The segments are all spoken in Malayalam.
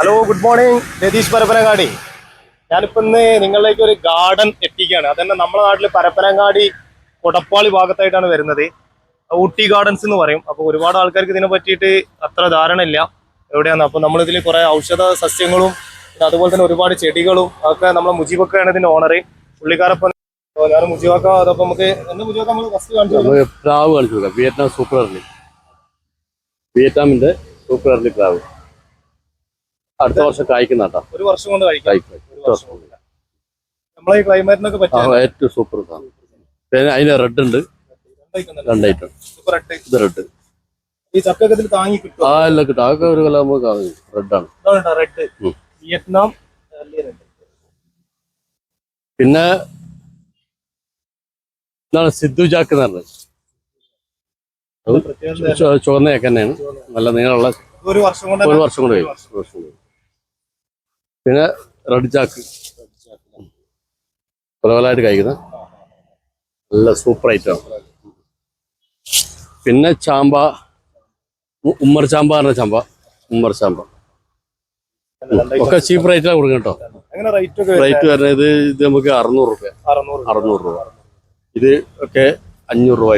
Hello good morning Ratheesh Parappanangadi ഞാനിപ്പോ ഇന്ന് നിങ്ങളിലേക്ക് ഒരു ഗാർഡൻ എത്തിക്കുകയാണ്. അതന്നെ നമ്മുടെ നാട്ടിൽ പരപ്പനങ്ങാടി കൊടപ്പാളി ഭാഗത്തായിട്ടാണ് വരുന്നത്. ഊട്ടി ഗാർഡൻസ് എന്ന് പറയും. അപ്പോൾ ഒരുപാട് ആൾക്കാർക്ക് ഇതിനെ പറ്റിയിട്ട് അത്ര ധാരണ ഇല്ല എവിടെയാണ്? അപ്പൊ നമ്മളിതിൽ കുറെ ഔഷധ സസ്യങ്ങളും അതുപോലെ തന്നെ ഒരുപാട് ചെടികളും ഒക്കെ നമ്മളെ മുജീബൊക്കെയാണ് ഇതിന്റെ ഓണർ പുള്ളിക്കാരപ്പം ഞാൻ മുജീബാക്ക അതപ്പോ നമുക്ക് എന്റെ മുജീബാക്ക നമ്മൾ ഫസ്റ്റ് കാണിച്ചു പ്രാവ് കാണിച്ചു വിയറ്റ്നാം സൂപ്പർ അർലി വിയറ്റ്നാമിന്റെ സൂപ്പർ അർലി പ്രാവ്. അടുത്ത വർഷം കായ്ക്കുന്ന കേട്ടോ. ഒരു വർഷം കൊണ്ട് കഴിക്കാം. നമ്മളെ ഈ ക്ലൈമറ്റിനൊക്കെ ഏറ്റവും സൂപ്പർ അതിന് റെഡ് ഉണ്ട്. ഇത് റെഡ് ഈ താങ്ങി കിട്ടും ആ എല്ലാം കിട്ടും. അതൊക്കെ ഒരു കൊല്ലം നമുക്ക് റെഡാണ് ഇതാണ് റെഡ്. വിയറ്റ്നാം പിന്നെ സിദ്ധു ജാക്ക് എന്ന് പറഞ്ഞത്. പ്രത്യേകത ചു- ചുവന്നയൊക്കെ തന്നെയാണ് നല്ല നീളമുള്ള ഒരു വർഷം കൊണ്ട് ഒരു വർഷം കൊണ്ട് കഴിയും ഒരു വർഷം കൊണ്ട് കഴിയും. പിന്നെ റെഡ് ചാക്ക് പല കഴിക്കുന്ന നല്ല സൂപ്പർ ഐറ്റം പിന്നെ ചാമ്പ ഉമ്മർ ചാമ്പ പറഞ്ഞ ചാമ്പ. ഉമ്മർ ചാമ്പ. ഒക്കെ ചീപ്പ് റേറ്റിലാണ് കൊടുക്കണം കേട്ടോ. റേറ്റ് വരുന്നത്? ഇത് നമുക്ക് അറുന്നൂറ് രൂപ. അറുന്നൂറ് രൂപ. ഇത് ഒക്കെ അഞ്ഞൂറ് രൂപ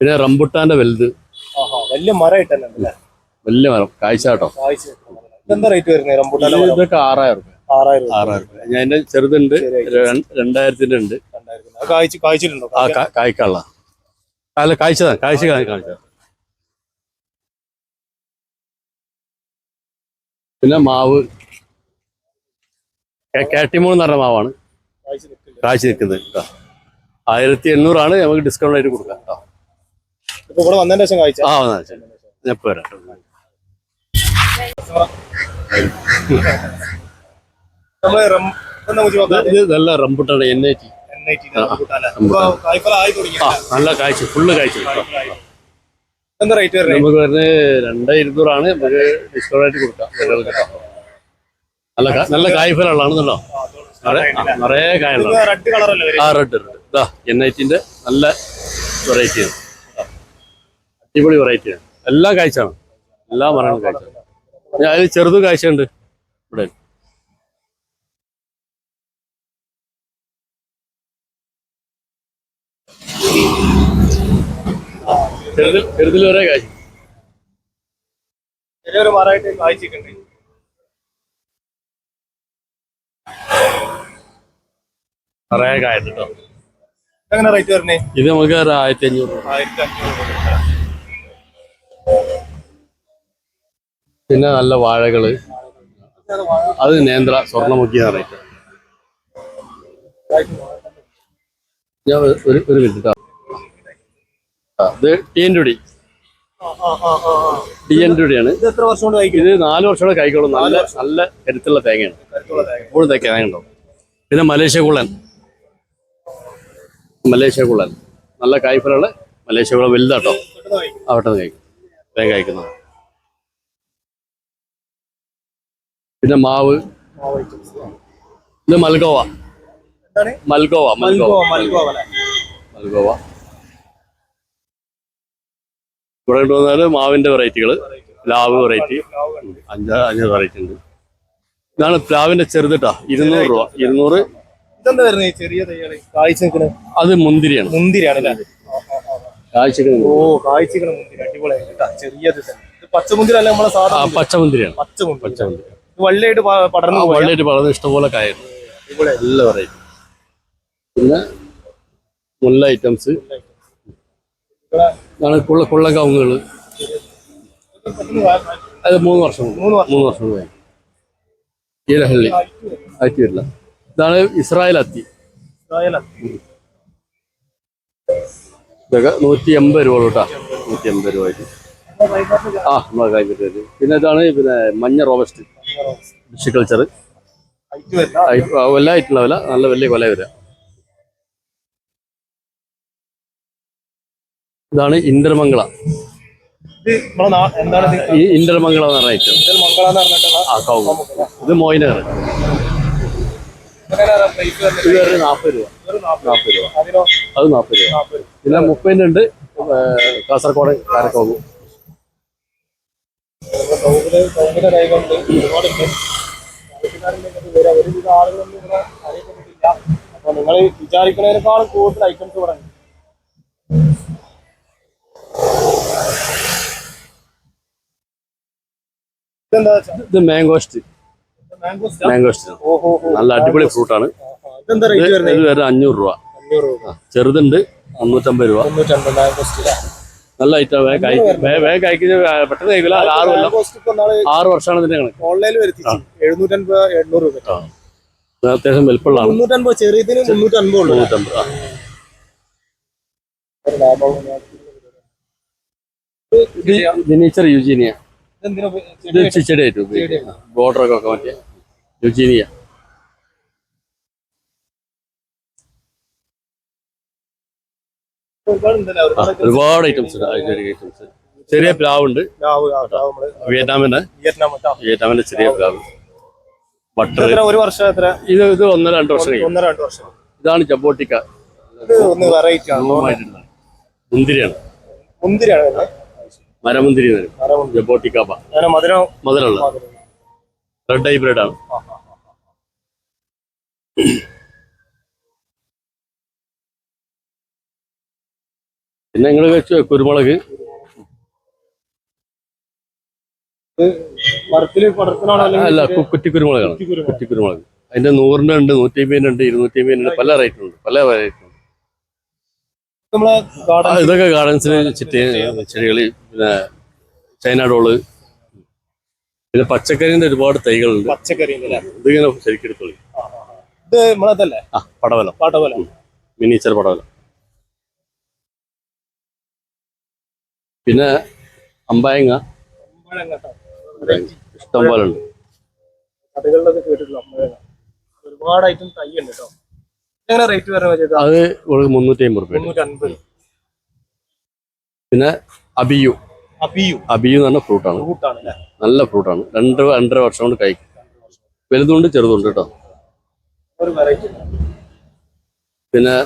പിന്നെ റംബുട്ടാന്റെ വലുത്. വലിയ മരമായിട്ട് തന്നെ ഉണ്ടല്ലേ? വലിയ മരം. കാഴ്ച കേട്ടോ. റേറ്റ് വരുന്നത്? റംബൂട്ടാൻ ഇത് ഇതൊക്കെ ആറായിരം ഞാൻ എന്റെ ചെറുതുണ്ട്. രണ്ടായിരത്തിന്റെ ഉണ്ട്. കായ്ക്കള്ള കായ്ച്ചിട്ടുണ്ടോ ആ കാ- കായ്ക്കാനുള്ള അല്ല കാഴ്ചതാ കാഴ്ച കാണിച്ച പിന്നെ മാവ്. കാട്ടിമോൾ എന്ന് പറഞ്ഞ മാവാണ്. കാഴ്ച നിൽക്കുന്നത് കേട്ടോ. ആയിരത്തി എണ്ണൂറാണ് നമുക്ക് ഡിസ്കൗണ്ട് ആയിട്ട് കൊടുക്കാം കേട്ടോ. ഇപ്പൊ ഇവിടെ വന്നതിന്റെ ശേഷം ആ വന്നതിന് ശേഷം. ഞാൻ ഇപ്പൊ ഇത് നല്ല റംബുട്ടാണ് എൻ ഐ ടി നല്ല കാഴ്ച ഫുള്ള് കാഴ്ച. നമുക്ക് വരുന്നത് രണ്ടേ ഇരുന്നൂറാണ് നമുക്ക് ഡിസ്കൗണ്ട് ആയിട്ട് കൊടുക്കാം നല്ല നല്ല കായ്ഫലമുള്ളതാണെന്നല്ലോ നിറയെ കായുള്ള ആ റെഡ് റെഡ് ഇതാ എൻ ഐറ്റിന്റെ നല്ല വെറൈറ്റിയാണ് അടിപൊളി വെറൈറ്റിയാണ് എല്ലാ കാഴ്ചയാണ് എല്ലാ മരങ്ങളും കാഴ്ച ഞാൻ അതിൽ ചെറുത് കാഴ്ചയുണ്ട്. ഇവിടെ. ചെറുതിൽ ചെറുതിൽ വരെ കാഴ്ച. ചെറിയൊരു മരമായിട്ട് കായ്ച്ചിട്ടുണ്ട് നിറയെ എങ്ങനെ റേറ്റ് വരണേ ഇത് നമുക്ക് ഒരു ആയിരത്തി അഞ്ഞൂറ്. ആയിരത്തി അഞ്ഞൂറ് പിന്നെ നല്ല വാഴകൾ അത് നേന്ത്ര സ്വർണമുഖി എന്ന് പറയും. ഞാൻ ഒരു- ഒരു മിനിറ്റ് ഇത് ടി എൻ ടുടി. ടി എൻ ടുടിയാണ്. ഇത് നാല് വർഷമോടെ കൈക്കോളും നല്ല നല്ല കരുത്തുള്ള തേങ്ങയാണ്. എപ്പോഴും തേങ്ങ. ഉണ്ടാവും പിന്നെ മലേഷ്യ കുള്ളൻ മലേഷ്യ കുള്ളൻ നല്ല കായ്ഫലുള്ള മലേഷ്യ കുള്ളൻ വലുതാട്ടോ. അവിടെ നിന്ന് കഴിക്കും തേങ്ങ കഴിക്കുന്നത് പിന്നെ മാവ്. ഇത് മൽഗോവ. മൽഗോവ മൽഗോ മൽഗോവ മൽഗോവ ഇവിടെ കൊണ്ടുവന്നാൽ മാവിന്റെ വെറൈറ്റികൾ പ്ലാവ് വെറൈറ്റി. അഞ്ചാ അഞ്ച് വെറൈറ്റി ഉണ്ട്. ഇതാണ് പ്ലാവിന്റെ ചെറുതിട്ടാ ഇരുന്നൂറ് രൂപ. ഇരുന്നൂറ്. ഇതെന്താ വരുന്നത് ചെറിയ തൈകൾ. അത് മുന്തിരിയാണ്. മുന്തിരിയാണ് ഓ മുന്തിരി. അടിപൊളിയായിട്ട് കേട്ടോ. ചെറിയത് തന്നെ. ഇത് പച്ചമുന്തിരി അല്ല നമ്മളെ പച്ചമുന്തിരി. വള്ളിയായിട്ട് പ- പടർന്നു പോയ? ഇഷ്ടംപോലെ കായുണ്ട് നല്ല വെറൈറ്റി പിന്നെ മുല്ല ഐറ്റംസ് ഇതാണ് കുള്ള കുള്ള കവുങ്ങുകൾ അത് മൂന്ന് വർഷം മൂന്ന് വർഷം. മൂന്ന് വർഷം. ഈരഹള്ളി. ആയിട്ട് വരില്ല. ഇതാണ് ഇസ്രായേൽ അത്തി? ഇതൊക്കെ നൂറ്റി എൺപത് രൂപ കേട്ടോ നൂറ്റി എൺപത് രൂപ ആയിട്ട്. ആ നമ്മളെ കൈപ്പറ്റി വരും പിന്നെ ഇതാണ് പിന്നെ മഞ്ഞ റോബസ്റ്റ്. ഫിഷിക്കൾച്ചർ ഹൈറ്റ് വല്ല വില നല്ല വലിയ കൊല വരിക ഇതാണ് ഇന്ദ്രമംഗള ഈ ഇന്ദ്രമംഗള എന്ന് പറഞ്ഞ ഐറ്റം. ആ കൗങ്ങ് ഇത് മോയിനർ? ഇത് ഒരു നാൽപ്പത് രൂപ. നാൽപ്പത് രൂപ. അത് നാൽപ്പത് രൂപ. പിന്നെ മുപ്പതിന്റെ ഉണ്ട് കാസർഗോഡ് കാരക്കോങ്ങ് കൈകൊണ്ട് ഒരുപാടുണ്ട് വരാം. ഒരുവിധ ആളുകളൊന്നും ഇവിടെ അറിയപ്പെട്ടിട്ടില്ല. അപ്പോൾ നിങ്ങൾ വിചാരിക്കുന്നതിനേക്കാളും കൂടുതൽ ഐറ്റംസ് ഇവിടെ ഉണ്ട്. ഇത് മാംഗോസ്റ്റ് മാംഗോസ്റ്റാ? നല്ല അടിപൊളി ഫ്രൂട്ടാണ് ഇത് വരെ അഞ്ഞൂറ് രൂപ. ചെറുതുണ്ട് മുന്നൂറ്റമ്പത് രൂപ നല്ല ഐറ്റം വേഗം കഴിക്കും. വേഗം കഴിക്കുന്ന പെട്ടെന്ന് കഴിക്കില്ല. ആറ് കൊല്ലം. ആറ് വർഷമാണ് ഇതിന്റെ കണക്ക്. ഓൺലൈനിൽ എഴുന്നൂറ്റൻപത് എണ്ണൂറ് രൂപ അത്യാവശ്യം വലുപ്പമുള്ളതാണ്. മുന്നൂറ്റൻപത് ചെറിയതിന് മുന്നൂറ്റൻപത് മുന്നൂറ്റൻപത് യുജീനിയ ഇത് ഉപയോഗിക്കും ബോർഡറൊക്കെ ഒക്കെ മറ്റേ യുജീനിയ ഒരുപാടുണ്ടല്ലോ ആ, ഒരുപാട് ഐറ്റംസ് ഐറ്റംസ് ചെറിയ പ്ലാവുണ്ട് പ്ലാവ്, ഉണ്ട്. പ്ലാവ് നമ്മൾ വിയറ്റ്നാമിന്റെ. വിയറ്റ്നാമിന്റെ ചെറിയ പ്ലാവ്. ബട്ടർ. ഒരു വർഷം എത്ര? ഇത് ഇത് ഒന്നര രണ്ട് വർഷം ഒന്നര രണ്ട് വർഷം. ഇതാണ് ചപ്പോട്ടിക്ക മുന്തിരിയാണ്. മുന്തിരിയാണ്. മരമുന്തിരി. ജബോട്ടിക്കാപ്പ അങ്ങനെ റെഡ് ഹൈബ്രിഡ് ആണ്. പിന്നെ നിങ്ങൾ വെച്ച് കുരുമുളക്. അല്ല കുറ്റി കുരുമുളകാണ്. കുറ്റി കുരുമുളക്? അതിന്റെ നൂറിന്റെ ഉണ്ട് നൂറ്റി അമ്പതിന്റെ ഉണ്ട് ഇരുന്നൂറ്റി അമ്പതിന്റെ ഉണ്ട് പല റേറ്റ് ഉണ്ട്. പല റേറ്റ് ഉണ്ട് ഇതൊക്കെ ഗാർഡൻസിന് ചിറ്റി ചെടികൾ പിന്നെ ചൈന ഡോൾ പിന്നെ പച്ചക്കറിന്റെ ഒരുപാട് തൈകളുണ്ട്. പച്ചക്കറി ഇതിങ്ങനെ ശരിക്കും എടുത്തോളൂ. ഇത് നമ്മളതല്ലേ? ആ പടവലം. പടവലം. മിനിച്ചർ പടവലം. പിന്നെ അമ്പായങ്ങ. ഇഷ്ടം പോലെ ഉണ്ട്. കടകളിലൊക്കെ കേട്ടിട്ടില്ല അമ്പഴങ്ങ. ഒരുപാട് ഐറ്റം തൈ ഉണ്ട് കേട്ടോ എങ്ങനെ റേറ്റ് വരുന്നത് അത് മുന്നൂറ്റി അമ്പത് രൂപ മുന്നൂറ്റി അൻപത് പിന്നെ അബിയു. അബിയു. അബിയു എന്ന് പറഞ്ഞ ഫ്രൂട്ടാണ് ഫ്രൂട്ടാണ് നല്ല ഫ്രൂട്ടാണ് രണ്ട് രണ്ടര വർഷം കൊണ്ട് കഴിക്കും. വലുതുണ്ട് ചെറുതുണ്ട് കേട്ടോ പിന്നെ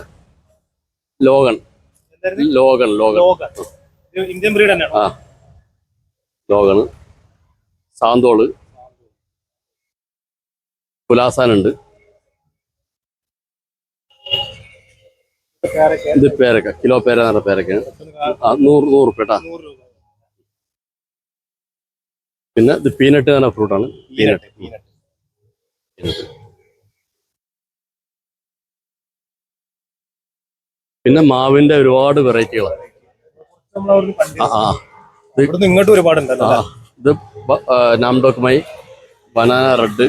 ലോഗൺ ലോഗൺ ലോഗൺ ലോക ഇത് ഇന്ത്യൻ ബ്രീഡ് തന്നെയാണ് ആ. ലോഗണ്. സാന്തോൾ. പുലാസാനുണ്ട്. ഇത് പേരക്ക. കിലോ പേര എന്ന് പറഞ്ഞ പേരക്കാണ് നൂറ് നൂറ് രൂപ. പിന്നെ ഇത് പീനട്ട് എന്ന് പറഞ്ഞ ഫ്രൂട്ടാണ്. പീനട്ട് പിന്നെ മാവിന്റെ ഒരുപാട് വെറൈറ്റികളാണ് നമ്മളവിടുന്ന് കണ്ടു ആ ആ ഇവിടുന്ന് ഇങ്ങോട്ട് ഒരുപാട് ഇത് നാംഡോക്കുമായി ബനാന റെഡ്.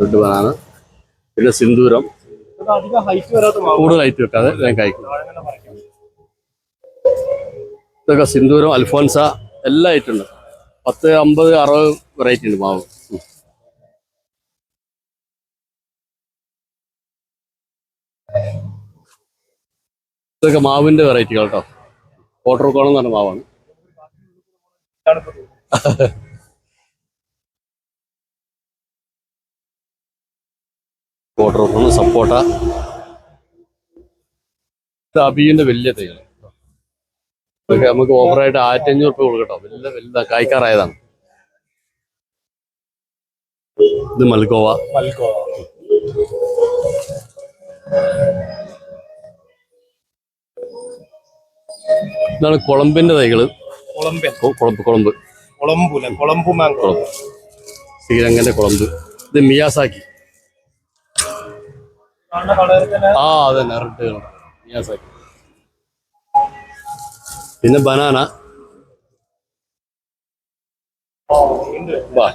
Red banana. പിന്നെ സിന്ദൂരം. കൂടുതൽ ഹൈറ്റ് വെക്കാതെ ഞാൻ കഴിക്കും. ഇതൊക്കെ സിന്ദൂരം അൽഫോൻസ എല്ലാം ഐറ്റം ഉണ്ട്. പത്ത് അമ്പത് അറുപത് വെറൈറ്റി ഉണ്ട് മാവ്. ഇതൊക്കെ മാവിന്റെ വെറൈറ്റികൾ കേട്ടോ. കോട്ടർക്കോളം എന്ന് പറഞ്ഞ മാവാണ്. കോട്ടർക്കോണം സപ്പോട്ട. ഇത് വലിയ തൈകൾ ഇതൊക്കെ നമുക്ക് ഓഫറായിട്ട് ആയിരത്തി അഞ്ഞൂറ് രൂപ കൊടുക്കട്ടോ. വലിയ വലുതാ കായ്ക്കാറായതാണ്. ഇത് മൽക്കോവ മൽഗോവ. ഇതാണ് കുളമ്പിന്റെ തൈകൾ. കൊ- കുളമ്പ് കുളമ്പ്. കൊളംബുല കൊളംബു മാംഗോ ശ്രീരംഗന്റെ കുളമ്പ്. ഇത് മിയാസാക്കി. ആ അതെ റെഡ് മിയാസാക്കി. പിന്നെ ബനാന.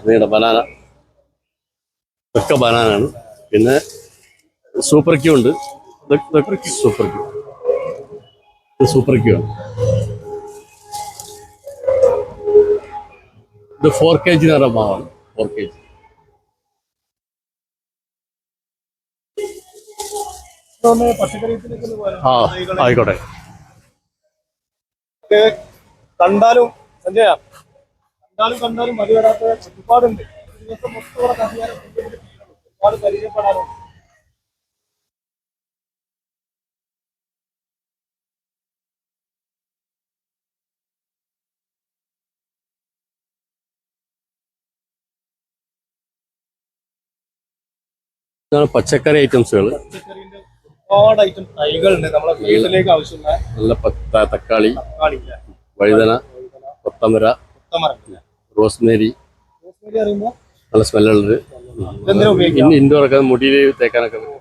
നീണ്ട ബനാന. ഒക്കെ ബനാനാണ്. പിന്നെ സൂപ്പർ ക്യൂ ഉണ്ട്. Super Q. സൂപ്പർ ക്യൂ ആണ്. ഇത് ഫോർ കെ ജി എന്ന് പറഞ്ഞ മാവാണ്. ഫോർ കെ ജി ആയിക്കോട്ടെ. കണ്ടാലും സഞ്ജയ കണ്ടാലും കണ്ടാലും മതി ഒരുപാടുണ്ട്. ഒരുപാട് പരിചയപ്പെടാനുണ്ട്. ഇതാണ് പച്ചക്കറി ഐറ്റംസുകൾ ഒരുപാട് ഐറ്റം തൈകളുണ്ട്. നമ്മളെ വീട്ടിലേക്ക് ആവശ്യമുള്ള നല്ല പത്ത- തക്കാളി തക്കാളി ഇല്ല. വഴുതന കൊത്തമര. റോസ്മേരി. റോസ്മേരി അറിയുമ്പോ? നല്ല സ്മെല്ലുള്ളത് ഇതെന്തിനാ ഉപയോഗിക്കുക? ഇൻഡോർ ഒക്കെ മുടിയിൽ തേക്കാനൊക്കെ പറ്റും.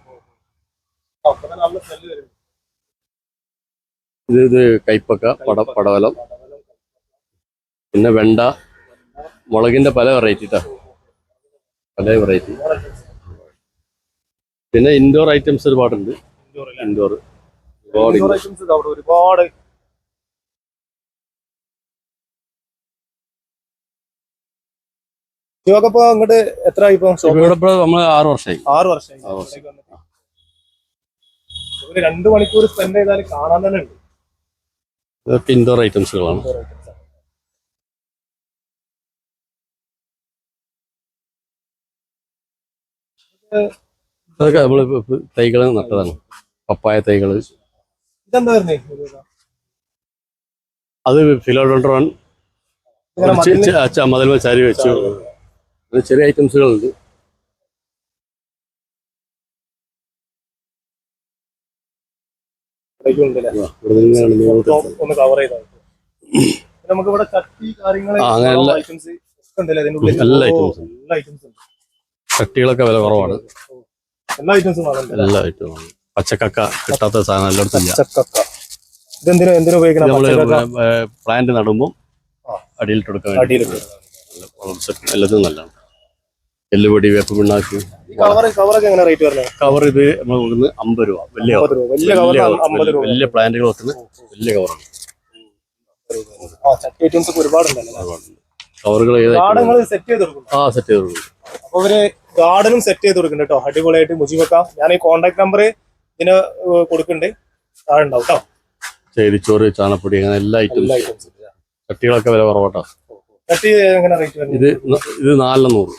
അപ്പൊ തന്നെ നല്ല സ്മെല്ല് വരും. ഇത് ഇത് കൈപ്പക്ക പട പടവലം. പിന്നെ വെണ്ട. മുളകിന്റെ പല വെറൈറ്റി കേട്ടോ പല വെറൈറ്റി പിന്നെ ഇൻഡോർ ഐറ്റംസ് ഒരുപാടുണ്ട്. ഇൻഡോർ. ഇൻഡോർ ഒരുപാട്. ഐറ്റംസ് ഇവക്കപ്പോ അങ്ങോട്ട് എത്ര ഇപ്പൊ ഇപ്പൊ ഇവിടെ ഇപ്പൊ നമ്മൾ ആറ് വർഷമായി ആറ് വർഷമായി ആറ് വർഷം. ഇവിടേക്ക് വന്നിട്ട്. ഒരു രണ്ട് മണിക്കൂർ സ്പെൻഡ് ചെയ്താൽ കാണാൻ തന്നെ ഉണ്ട്. ഇതൊക്കെ ഇൻഡോർ ഐറ്റംസുകളാണ് അതൊക്കെ ഇപ്പൊ- ഇപ്പൊ നട്ടതാണ്. പപ്പായ വരുന്നത് അത് ഫിലോഡോൺട്രോൺ മതിൽ ചാരി വെച്ചു ചെറിയ ഐറ്റംസുകളുണ്ട്. നമുക്ക് ഇവിടെ ചട്ടി കാര്യങ്ങൾ എല്ലാ- ഐറ്റംസ് ചട്ടികളൊക്കെ വില കുറവാണ്. എല്ലാ ഐറ്റംസും എല്ലാ ഐറ്റവും പച്ചക്കക്ക കിട്ടാത്ത സാധനം എല്ലായിടത്തും ഇല്ല. ചക്കക്ക ഇതെന്തിനു എന്തിനു ഉപയോഗിക്കണം? നമ്മൾ പ്ലാന്റ് നടുമ്പോൾ ആ. അടിയിലിട്ട് കൊടുക്കാൻ വേണ്ടി. വളർച്ച എല്ലാത്തിനും നല്ലതാണ്. എല്ലുപൊടി വേപ്പ് പിണ്ണാക്ക്. കവർ കവറൊക്കെ എങ്ങനെ റേറ്റ് വരുന്നത്? കവർ ഇത് നമ്മൾ കൊടുക്കുന്നത് അമ്പത് രൂപ. വലിയ അമ്പത് രൂപ. വലിയ കവർ അമ്പത് രൂപ. വലിയ പ്ലാന്റുകൾ വെക്കുന്ന വലിയ കവറാണ് ആ ചട്ടി ഐറ്റംസ് ഒക്കെ ഒരുപാടുണ്ടല്ലോ കവറുകൾ ഗാർഡൻ സെറ്റ് ചെയ്ത് കൊടുക്കും ആ സെറ്റ് ചെയ്ത് കൊടുക്കും അപ്പൊ ഇവർ ഗാർഡനും സെറ്റ് ചെയ്ത് കൊടുക്കുന്നുണ്ട് കേട്ടോ. അടിപൊളിയായിട്ട് വെക്കാം. ഞാൻ ഈ കോൺടാക്ട് നമ്പർ ഇതിന് കൊടുക്കുന്നുണ്ട്. താഴെ ഉണ്ടാവും കേട്ടോ. ചേരിച്ചോറ് ചാണപ്പൊടി അങ്ങനെ എല്ലാ ഐറ്റംസ് ചട്ടികളൊക്കെ വില കുറവാട്ടോ. ചട്ടി എങ്ങനെ റേറ്റ് ഇത് ഇത് നാലിന് നൂറ്.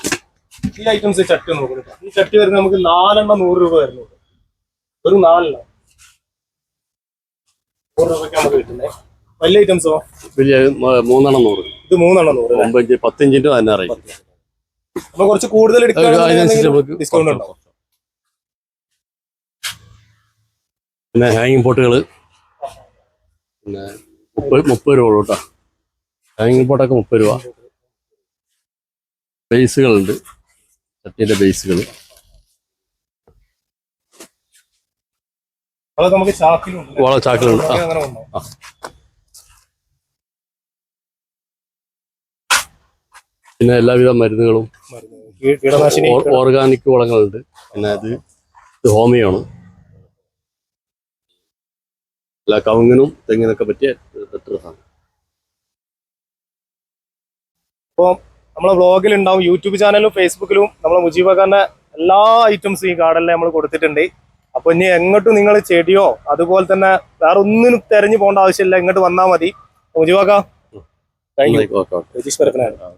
ഈ ഐറ്റംസ് ചട്ടി നോക്കുന്നു ഈ ചട്ടി വരുന്നത് നമുക്ക് നാലെണ്ണം നൂറ് രൂപ വരുന്നുണ്ട്. ഒരു നാലെണ്ണം. നൂറ് രൂപയ്ക്ക് നമുക്ക് കിട്ടുന്നത് വലിയ ഐറ്റംസോ വലിയ മൂന്നെണ്ണം നൂറ്. ഇത് മൂന്നെണ്ണം നൂറ്? ഒമ്പഞ്ച് പത്തിഞ്ചിന്റെ തന്നെ അറിയാം അപ്പൊ കുറച്ച് കൂടുതൽ എടുക്കുകയാണെങ്കിൽ ഡിസ്കൗണ്ട് ഉണ്ടോ പിന്നെ ഹാങ്ങിങ് പോട്ടുകൾ പിന്നെ മുപ്പത് മുപ്പത് രൂപ കേട്ടോ. ഹാങ്ങിങ് പോട്ടൊക്കെ മുപ്പത് രൂപ. ബേസുകളുണ്ട് ചട്ടിന്റെ ബേസുകൾ അതൊക്കെ നമുക്ക് ചാക്കിലുണ്ട് ചാക്കിലുണ്ട്. ആ അങ്ങനെ വന്നോ ആ. പിന്നെ എല്ലാവിധ മരുന്നുകളും കീടനാശിനി ഓർഗാനിക് വളങ്ങളുണ്ട് പിന്നെ അത് ഇത് ഹോമിയോ ആണ് എല്ലാ കവുങ്ങിനും തെങ്ങിനൊക്കെ പറ്റിയ എത്ര സാധനം. അപ്പോൾ നമ്മളെ വ്ലോഗിൽ ഉണ്ടാവും യൂട്യൂബ് ചാനലും ഫേസ്ബുക്കിലും നമ്മളെ മുജീബക്കാരന്റെ എല്ലാ ഐറ്റംസും ഈ ഗാർഡനിൽ നമ്മൾ കൊടുത്തിട്ടുണ്ട്. അപ്പൊ ഇനി എങ്ങോട്ടും നിങ്ങൾ ചെടിയോ അതുപോലെ തന്നെ വേറെ ഒന്നിനും തെരഞ്ഞു പോകേണ്ട ആവശ്യമില്ല ഇങ്ങോട്ട് വന്നാൽ മതി. മുജീബക്ക താങ്ക് യു പരപ്പനായിരുന്നു